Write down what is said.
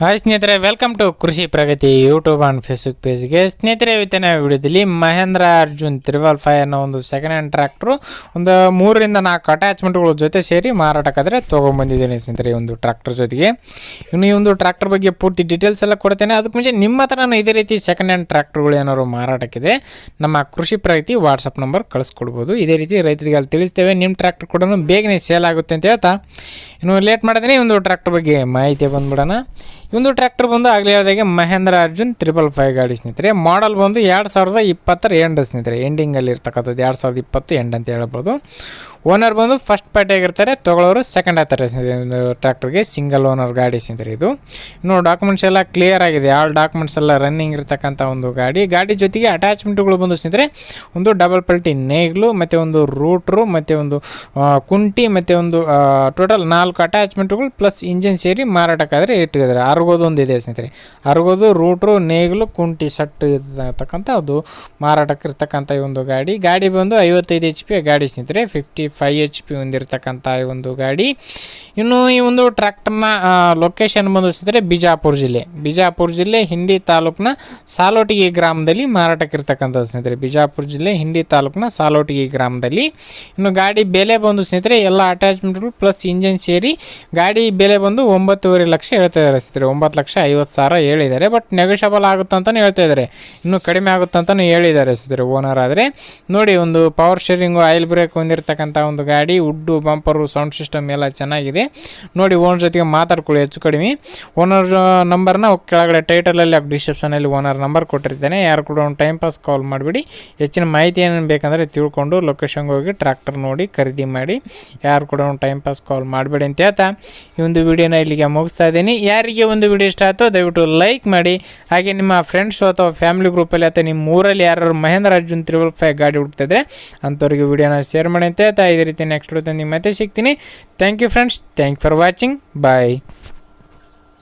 Hi ಸ್ನೇಹಿತರೆ welcome to Krishi Pragati YouTube and Facebook ಪೇಜ್ಗೆ ಸ್ನೇಹಿತರೆ, ಇವತ್ತಿನ ವಿಡಿಯೋದಲ್ಲಿ ಮಹೇಂದ್ರ ಅರ್ಜುನ್ ತ್ರಿವಲ್ ಫೈ ಅನ್ನೋ ಒಂದು ಸೆಕೆಂಡ್ ಹ್ಯಾಂಡ್ ಟ್ರ್ಯಾಕ್ಟ್ರು ಒಂದು ಮೂರರಿಂದ ನಾಲ್ಕು ಅಟ್ಯಾಚ್ಮೆಂಟ್ಗಳ ಜೊತೆ ಸೇರಿ ಮಾರಾಟಕ್ಕಾದರೆ ತೊಗೊಂಬಂದಿದ್ದೀನಿ ಸ್ನೇಹಿತರೆ ಈ ಒಂದು ಟ್ರ್ಯಾಕ್ಟರ್ ಜೊತೆಗೆ. ಇನ್ನು ಈ ಒಂದು ಟ್ರ್ಯಾಕ್ಟರ್ ಬಗ್ಗೆ ಪೂರ್ತಿ ಡೀಟೇಲ್ಸ್ ಎಲ್ಲ ಕೊಡ್ತೇನೆ. ಅದಕ್ಕೆ ಮುಂಚೆ ನಿಮ್ಮ ಹತ್ರನೂ ಇದೇ ರೀತಿ ಸೆಕೆಂಡ್ ಹ್ಯಾಂಡ್ ಟ್ರ್ಯಾಕ್ಟರ್ಗಳು ಏನಾದ್ರು ಮಾರಾಟಕ್ಕಿದೆ, ನಮ್ಮ ಕೃಷಿ ಪ್ರಗತಿ ವಾಟ್ಸಪ್ ನಂಬರ್ ಕಳಿಸ್ಕೊಡ್ಬೋದು. ಇದೇ ರೀತಿ ರೈತರಿಗೆ ಅಲ್ಲಿ ತಿಳಿಸ್ತೇವೆ. ನಿಮ್ಮ ಟ್ರ್ಯಾಕ್ಟರ್ ಕೂಡ ಬೇಗನೆ ಸೇಲ್ ಆಗುತ್ತೆ ಅಂತ ಹೇಳ್ತಾ. ಇನ್ನು ಲೇಟ್ ಮಾಡಿದ್ರೆ ಒಂದು ಟ್ರ್ಯಾಕ್ಟರ್ ಬಗ್ಗೆ ಮಾಹಿತಿ ಬಂದ್ಬಿಡೋಣ. ಒಂದು ಟ್ರ್ಯಾಕ್ಟರ್ ಬಂದು ಆಗಲೇ ಹೇಳಿದಾಗೆ ಮಹೇಂದ್ರ ಅರ್ಜುನ್ ತ್ರಿಬಲ್ ಫೈವ್ ಗಾಡಿ ಸ್ನೇಹಿತರೆ. ಮಾಡಲ್ ಬಂದು ಎರಡು ಸಾವಿರದ ಇಪ್ಪತ್ತರ ಎಂಡ್ ಸ್ನೇಹಿತರೆ. ಎಂಡಿಂಗಲ್ಲಿ ಇರ್ತಕ್ಕಂಥದ್ದು ಎರಡು ಸಾವಿರದ ಇಪ್ಪತ್ತು ಎಂಡ್ ಅಂತ ಹೇಳ್ಬೋದು. ಓನರ್ ಬಂದು ಫಸ್ಟ್ ಪಾರ್ಟಿ ಆಗಿರ್ತಾರೆ. ತೊಗೊಳೋರು ಸೆಕೆಂಡ್ ಆಗ್ತಾರೆ ಟ್ರ್ಯಾಕ್ಟರ್ಗೆ ಸಿಂಗಲ್ ಓನರ್ ಗಾಡಿ ಸ್ನೇಹಿತರೆ ಇದು. ಇನ್ನು ಡಾಕ್ಯುಮೆಂಟ್ಸ್ ಎಲ್ಲ ಕ್ಲಿಯರ್ ಆಗಿದೆ. ಆಲ್ ಡಾಕ್ಯುಮೆಂಟ್ಸ್ ಎಲ್ಲ ರನ್ನಿಂಗ್ ಇರ್ತಕ್ಕಂಥ ಒಂದು ಗಾಡಿ. ಗಾಡಿ ಜೊತೆಗೆ ಅಟ್ಯಾಚ್ಮೆಂಟ್ಗಳು ಬಂದು ಸ್ನೇಹಿತರೆ, ಒಂದು ಡಬಲ್ ಪಲ್ಟಿ ನೇಗ್ಲು, ಮತ್ತು ಒಂದು ರೂಟ್ರು ಮತ್ತು ಒಂದು ಕುಂಟಿ, ಮತ್ತು ಒಂದು ಟೋಟಲ್ ನಾಲ್ಕು ಅಟ್ಯಾಚ್ಮೆಂಟ್ಗಳು ಪ್ಲಸ್ ಇಂಜಿನ್ ಸೇರಿ ಮಾರಾಟಕ್ಕಾದರೆ ಇಟ್ಟಿದ್ದಾರೆ ಅರ್ಗೋದು ಒಂದು ಇದೆ ಸ್ನೇಹಿತರೆ. ಅರ್ಗೋದು ರೂಟ್ರು, ನೇಗಿಲು, ಕುಂಟಿ, ಸಟ್ ಇರ್ತಕ್ಕಂಥ ಅದು ಮಾರಾಟಕ್ಕೆ ಇರ್ತಕ್ಕಂಥ ಈ ಒಂದು ಗಾಡಿ. ಗಾಡಿ ಬಂದು ಐವತ್ತೈದು ಎಚ್ ಪಿ ಗಾಡಿ ಸ್ನೇಹಿತರೆ. ಫಿಫ್ಟಿ ಫೈವ್ ಎಚ್ ಪಿ ಹೊಂದಿರತಕ್ಕಂಥ ಈ ಒಂದು ಗಾಡಿ. ಇನ್ನು ಈ ಒಂದು ಟ್ರ್ಯಾಕ್ಟರ್ನ ಲೊಕೇಶನ್ ಬಂದು ಸ್ನೇಹಿತರೆ ಬಿಜಾಪುರ ಜಿಲ್ಲೆ. ಬಿಜಾಪುರ ಜಿಲ್ಲೆ ಹಿಂಡಿ ತಾಲೂಕಿನ ಸಾಲೋಟಿಗೆ ಗ್ರಾಮದಲ್ಲಿ ಮಾರಾಟಕ್ಕೆ ಇರ್ತಕ್ಕಂಥದ್ದು ಸ್ನೇಹಿತರೆ. ಬಿಜಾಪುರ ಜಿಲ್ಲೆ ಹಿಂಡಿ ತಾಲೂಕಿನ ಸಾಲೋಟಿಗೆ ಗ್ರಾಮದಲ್ಲಿ. ಇನ್ನು ಗಾಡಿ ಬೆಲೆ ಬಂದು ಸ್ನೇಹಿತರೆ ಎಲ್ಲ ಅಟ್ಯಾಚ್ಮೆಂಟ್ಗಳು ಪ್ಲಸ್ ಇಂಜಿನ್ ಸೇರಿ ಗಾಡಿ ಬೆಲೆ ಬಂದು ಒಂಬತ್ತುವರೆ ಲಕ್ಷ ಹೇಳ್ತಾ ಇದ್ದಾರೆ ಸ್ನೇಹಿತರೆ. ಒಂಬತ್ತು ಲಕ್ಷ ಐವತ್ತು ಸಾವಿರ ಹೇಳಿದ್ದಾರೆ ಬಟ್ ನೆಗೋಷಿಯಬಲ್ ಆಗುತ್ತೆ ಅಂತಲೇ ಹೇಳ್ತಾ ಇದ್ದಾರೆ. ಇನ್ನೂ ಕಡಿಮೆ ಆಗುತ್ತೆ ಅಂತಲೂ ಹೇಳಿದ್ದಾರೆ ಸರ್ ಓನರ್ ಆದರೆ. ನೋಡಿ, ಒಂದು ಪವರ್ ಶೇರಿಂಗು ಆಯಿಲ್ ಬ್ರೇಕ್ ಹೊಂದಿರತಕ್ಕಂಥ ಒಂದು ಗಾಡಿ, ಉಡ್ಡು, ಬಂಪರು ಸೌಂಡ್ ಸಿಸ್ಟಮ್ ಎಲ್ಲ ಚೆನ್ನಾಗಿದೆ. ನೋಡಿ, ಓನರ್ ಜೊತೆಗೆ ಮಾತಾಡ್ಕೊಳ್ಳಿ ಹೆಚ್ಚು ಕಡಿಮೆ. ಓನರ್ ನಂಬರ್ನ ಕೆಳಗಡೆ ಟೈಟಲಲ್ಲಿ ಡಿಸ್ಕ್ರಿಪ್ಷನಲ್ಲಿ ಓನರ್ ನಂಬರ್ ಕೊಟ್ಟಿರ್ತೇನೆ. ಯಾರು ಕೂಡ ಒಂದು ಟೈಮ್ ಪಾಸ್ ಕಾಲ್ ಮಾಡಿಬಿಡಿ. ಹೆಚ್ಚಿನ ಮಾಹಿತಿ ಏನೇನು ಬೇಕಂದರೆ ತಿಳ್ಕೊಂಡು ಲೊಕೇಶನ್ಗೆ ಹೋಗಿ ಟ್ರ್ಯಾಕ್ಟರ್ ನೋಡಿ ಖರೀದಿ ಮಾಡಿ. ಯಾರು ಕೂಡ ಒಂದು ಟೈಮ್ ಪಾಸ್ ಕಾಲ್ ಮಾಡಬೇಡಿ ಅಂತ ಹೇಳ್ತಾ. ಈ ಒಂದು ವಿಡಿಯೋನ ಇಲ್ಲಿಗೆ ಮುಗಿಸ್ತಾ ಇದ್ದೀನಿ. ಯಾರಿಗೆ ಒಂದು ವಿಡಿಯೋ ಇಷ್ಟ ಆಯಿತು ದಯವಿಟ್ಟು ಲೈಕ್ ಮಾಡಿ. ಹಾಗೆ ನಿಮ್ಮ ಫ್ರೆಂಡ್ಸು ಅಥವಾ ಫ್ಯಾಮಿಲಿ ಗ್ರೂಪಲ್ಲಿ ಅಥವಾ ನಿಮ್ಮ ಊರಲ್ಲಿ ಯಾರು ಮಹೇಂದ್ರ ಅರ್ಜುನ್ ತ್ರಿಬಲ್ ಫೈವ್ ಗಾಡಿ ಹುಡ್ತಿದ್ರೆ ಅಂಥವ್ರಿಗೆ ವಿಡಿಯೋನ ಶೇರ್ ಮಾಡಿ ಅಂತ ಇದೇ ರೀತಿ ನೆಕ್ಸ್ಟ್ ವಿಡಿಯೋ ಮತ್ತೆ ಸಿಗ್ತೀನಿ. Thank you friends thank for watching bye